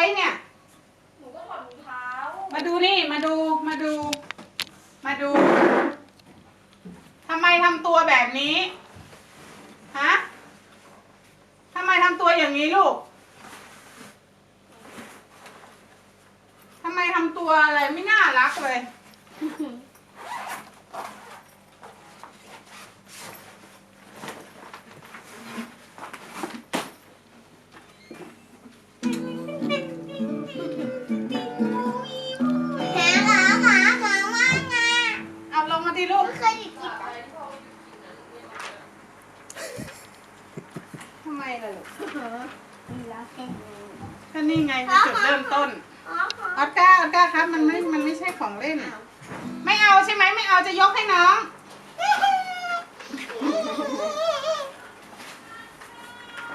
ว้เนี่ย หนูก็ถอดรองเท้ามาดูนี่ มาดู มาดู มาดู ทำไมทำตัวแบบนี้ ฮะ ทำไมทำตัวอย่างนี้ลูก ทำไมทำตัวอะไรไม่น่ารักเลย มาที่ลูกเคยกินอะไรที่พ่อไม่กินนะเนี่ยนะทำไมล่ะลูกมีแล้วแค่ก็นี่ไงเป็นจุดเริ่มต้นอ๋อออสการ์ออสการ์ครับ มันไม่ มันไม่ใช่ของเล่น ไม่เอาใช่ไหมไม่เอาจะยกให้น้องเ